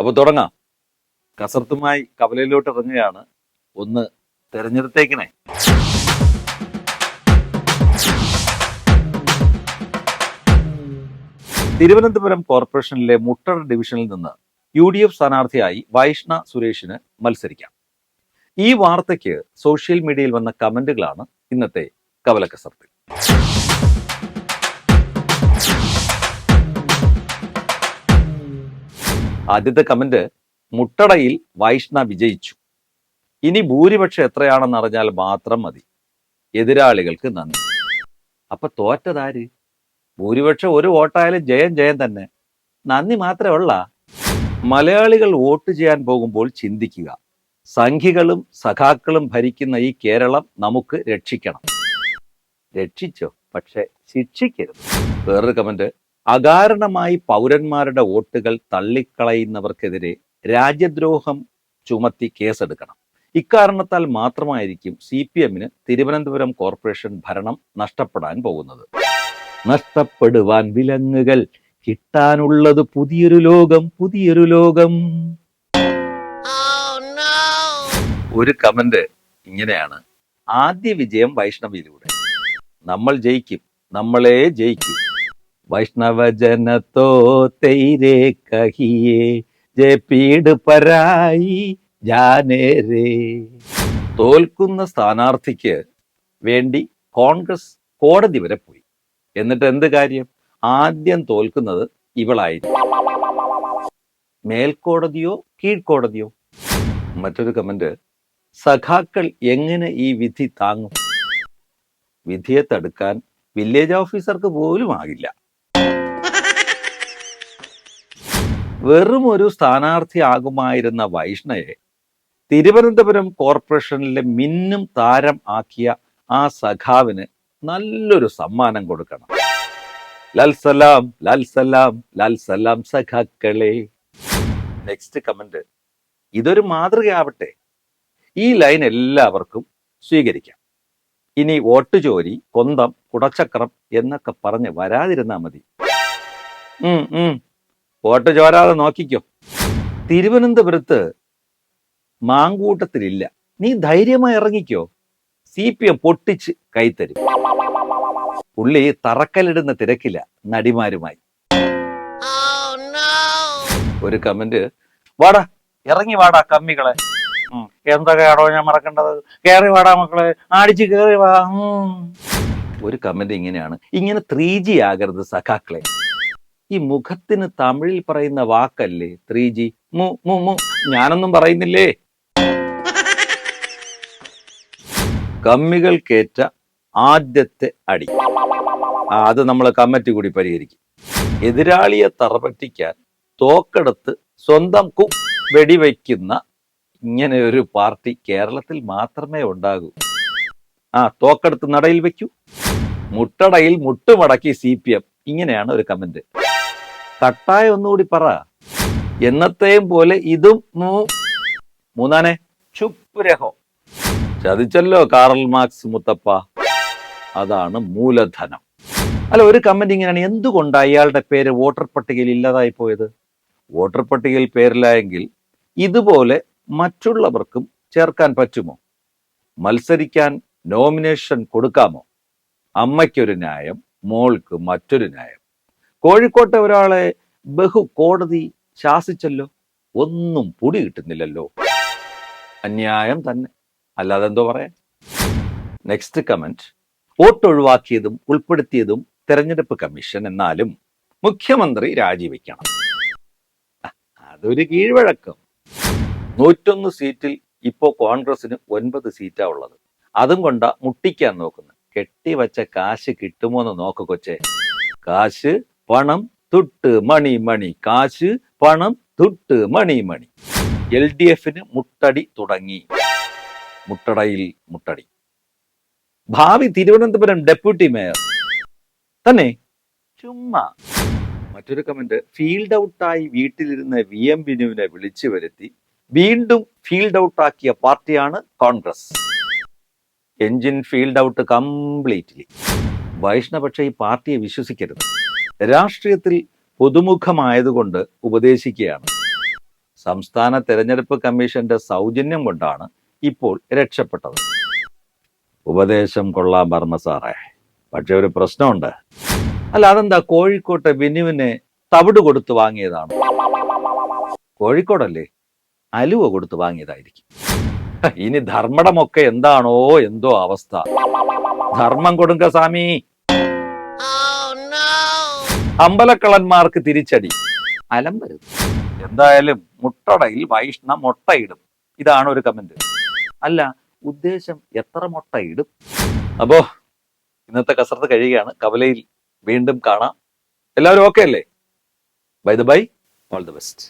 അപ്പൊ തുടങ്ങാം. കസർത്തുമായി കവലയിലോട്ട് ഇറങ്ങുകയാണ്. ഒന്ന് തെരഞ്ഞെടുത്തേക്കണേ. തിരുവനന്തപുരം കോർപ്പറേഷനിലെ മുട്ടർ ഡിവിഷനിൽ നിന്ന് യു ഡി എഫ് സ്ഥാനാർത്ഥിയായി വൈഷ്ണ സുരേഷിന് മത്സരിക്കാം. ഈ വാർത്തയ്ക്ക് സോഷ്യൽ മീഡിയയിൽ വന്ന കമന്റുകളാണ് ഇന്നത്തെ കവലക്കസർത്തിൽ ആദ്യത്തെ കമന്റ് മുട്ടടയിൽ വൈഷ്ണ വിജയിച്ചു. ഇനി ഭൂരിപക്ഷം എത്രയാണെന്ന് അറിഞ്ഞാൽ മാത്രം മതി. എതിരാളികൾക്ക് നന്ദി. അപ്പൊ തോറ്റതാര്? ഭൂരിപക്ഷം ഒരു വോട്ടായാലും ജയം ജയം തന്നെ. നന്ദി മാത്രമേ ഉള്ള മലയാളികൾ വോട്ട് ചെയ്യാൻ പോകുമ്പോൾ ചിന്തിക്കുക. സംഘികളും സഖാക്കളും ഭരിക്കുന്ന ഈ കേരളം നമുക്ക് രക്ഷിക്കണം. രക്ഷിച്ചോ? പക്ഷെ ശിക്ഷിക്കരുത്. വേറൊരു കമന്റ് അകാരണമായി പൗരന്മാരുടെ വോട്ടുകൾ തള്ളിക്കളയുന്നവർക്കെതിരെ രാജ്യദ്രോഹം ചുമത്തി കേസെടുക്കണം. ഇക്കാരണത്താൽ മാത്രമായിരിക്കും സി പി എമ്മിന് തിരുവനന്തപുരം കോർപ്പറേഷൻ ഭരണം നഷ്ടപ്പെടാൻ പോകുന്നത്. നഷ്ടപ്പെടുവാൻ വിലങ്ങുകൾ കിട്ടാനുള്ളത് പുതിയൊരു ലോകം പുതിയൊരു ലോകം. ഒരു കമന്റ് ഇങ്ങനെയാണ്. ആദ്യ വിജയം വൈഷ്ണവിയിലൂടെ. നമ്മൾ ജയിക്കും നമ്മളെ ജയിക്കും. വൈഷ്ണവജനത്തോ തൈരേ കഹിയേ ജെ പീഡ് പരായി ജാനേരേ. തോൽക്കുന്ന സ്ഥാനാർത്ഥിക്ക് വേണ്ടി കോൺഗ്രസ് കോടതി വരെ പോയി. എന്നിട്ട് എന്ത് കാര്യം? ആദ്യം തോൽക്കുന്നത് ഇവളായിരുന്നു മേൽക്കോടതിയോ കീഴ്ക്കോടതിയോ? മറ്റൊരു കമന്റ് സഖാക്കൾ എങ്ങനെ ഈ വിധി താങ്ങും? വിധിയെ തടുക്കാൻ വില്ലേജ് ഓഫീസർക്ക് പോലും ആകില്ല വെറും ഒരു സ്ഥാനാർത്ഥിയാകുമായിരുന്ന വൈഷ്ണയെ തിരുവനന്തപുരം കോർപ്പറേഷനിലെ മിന്നും താരം ആക്കിയ ആ സഖാവിന് നല്ലൊരു സമ്മാനം കൊടുക്കണം. ലാൽ സലാം ലാൽ സലാം ലാൽ സലാം സഖാക്കളെ. നെക്സ്റ്റ് കമന്റ് ഇതൊരു മാതൃകയാവട്ടെ. ഈ ലൈൻ എല്ലാവർക്കും സ്വീകരിക്കാം. ഇനി വോട്ട് ജോലി കൊന്തം കുടച്ചക്രം എന്നൊക്കെ പറഞ്ഞ് വരാതിരുന്നാ മതി. വോട്ട് ചോരാതെ നോക്കിക്കോ. തിരുവനന്തപുരത്ത് മാങ്കൂട്ടത്തിലില്ല. നീ ധൈര്യമായി ഇറങ്ങിക്കോ. സി പി എം പൊട്ടിച്ച് കൈത്തരും. പുള്ളി തറക്കല്ലിടുന്ന തിരക്കില്ല നടിമാരുമായി. ഒരു കമന്റ് വാടാ ഇറങ്ങി വാടാ കമ്മികളെ. എന്തൊക്കെയാണോ ഞാൻ മറക്കേണ്ടത്? കേറി വാടാ മക്കളെ അടിച്ച് കേറി വാ. ഒരു കമന്റ് ഇങ്ങനെയാണ്. ഇങ്ങനെ ത്രീ ജി ആകരുത് സഖാക്കളെ. ഈ മുഖത്തിന് തമിഴിൽ പറയുന്ന വാക്കല്ലേ? ത്രീ ജി മു മു. ഞാനൊന്നും പറയുന്നില്ലേ? കമ്മികൾക്കേറ്റ ആദ്യത്തെ അടി. അത് നമ്മൾ കമ്മിറ്റി കൂടി പരിഹരിക്കും. എതിരാളിയെ തറപറ്റിക്കാൻ തോക്കെടുത്ത് സ്വന്തം കു വെടിവെക്കുന്ന ഇങ്ങനെ ഒരു പാർട്ടി കേരളത്തിൽ മാത്രമേ ഉണ്ടാകൂ. ആ തോക്കെടുത്ത് നടയിൽ വെക്കൂ. മുട്ടടയിൽ മുട്ടുമടക്കി സി പി എം. ഇങ്ങനെയാണ് ഒരു കമന്റ്. കട്ടായ ഒന്നുകൂടി പറ. എന്നത്തെയും പോലെ ഇതും മൂന്നാനെ ചുപ്പ് രഹോ. ചതിച്ചല്ലോ കാറൽ മാർക്സ് മുത്തപ്പ. അതാണ് മൂലധനം. അല്ല ഒരു കമന്റ് ഇങ്ങനെയാണ്. എന്തുകൊണ്ട് അയാളുടെ പേര് വോട്ടർ പട്ടികയിൽ ഇല്ലാതായി പോയത്? വോട്ടർ പട്ടികയിൽ പേരിലായെങ്കിൽ ഇതുപോലെ മറ്റുള്ളവർക്കും ചേർക്കാൻ പറ്റുമോ? മത്സരിക്കാൻ നോമിനേഷൻ കൊടുക്കാമോ? അമ്മയ്ക്കൊരു ന്യായം മോൾക്ക് മറ്റൊരു ന്യായം. കോഴിക്കോട്ടെ ഒരാളെ ബഹു കോടതി ശാസിച്ചല്ലോ ഒന്നും പൊടി കിട്ടുന്നില്ലല്ലോ. അന്യായം തന്നെ. അല്ലാതെ എന്തോ പറയാൻ നെക്സ്റ്റ് കമന്റ് വോട്ട് ഒഴിവാക്കിയതും ഉൾപ്പെടുത്തിയതും തെരഞ്ഞെടുപ്പ് കമ്മീഷൻ എന്നാലും മുഖ്യമന്ത്രി രാജിവെക്കണം. അതൊരു കീഴ്വഴക്കം. നൂറ്റൊന്ന് സീറ്റിൽ ഇപ്പോ കോൺഗ്രസിന് ഒൻപത് സീറ്റാ ഉള്ളത്. അതും കൊണ്ട മുട്ടിക്കാൻ നോക്കുന്നത് കെട്ടിവച്ച കാശ് കിട്ടുമോ എന്ന് നോക്ക് കൊച്ചെ. കാശ് പണം തുട്ട് മണി മണി കാശ് പണം തുട്ട് മണി മണി. എൽ ഡി എഫിന് മുട്ടടി തുടങ്ങി. മുട്ടടയിൽ മുട്ടടി. ഭാവി തിരുവനന്തപുരം ഡെപ്യൂട്ടി മേയർ. തന്നെ? ചുമ്മാ. മറ്റൊരു കമന്റ് ഫീൽഡ് ഔട്ടായി വീട്ടിലിരുന്ന വി എം ബിനുവിനെ വിളിച്ചു വരുത്തി. വീണ്ടും ഫീൽഡ് ഔട്ട് ആക്കിയ പാർട്ടിയാണ് Congress. Engine field out completely. വൈഷ്ണപക്ഷ ഈ പാർട്ടിയെ വിശ്വസിക്കരുത്. രാഷ്ട്രീയത്തിൽ പുതുമുഖമായതുകൊണ്ട് ഉപദേശിക്കുകയാണ്. സംസ്ഥാന തെരഞ്ഞെടുപ്പ് കമ്മീഷന്റെ സൗജന്യം കൊണ്ടാണ് ഇപ്പോൾ രക്ഷപ്പെട്ടത്. ഉപദേശം കൊള്ളാൻ പറഞ്ഞ സാറേ. പക്ഷെ ഒരു പ്രശ്നമുണ്ട്. അല്ല അതെന്താ? കോഴിക്കോട്ടെ ബിനുവിനെ തവിട് കൊടുത്തു വാങ്ങിയതാണ്. കോഴിക്കോടല്ലേ? അലുവ കൊടുത്ത് വാങ്ങിയതായിരിക്കും. ഇനി ധർമ്മടമൊക്കെ എന്താണോ എന്തോ അവസ്ഥ. ധർമ്മം കൊടുങ്ക സ്വാമി. അമ്പലക്കള്ളന്മാർക്ക് തിരിച്ചടി. അലമ്പരുത്. എന്തായാലും മുട്ടടയിൽ വൈഷ്ണ മുട്ടയിടും. ഇതാണ് ഒരു കമന്റ് അല്ല ഉദ്ദേശം എത്ര മുട്ടയിടും? അപ്പോ ഇന്നത്തെ കസരത്ത് കഴിയുകയാണ്. കവലയിൽ വീണ്ടും കാണാം. എല്ലാവരും ഓക്കെ അല്ലേ? By the by all the best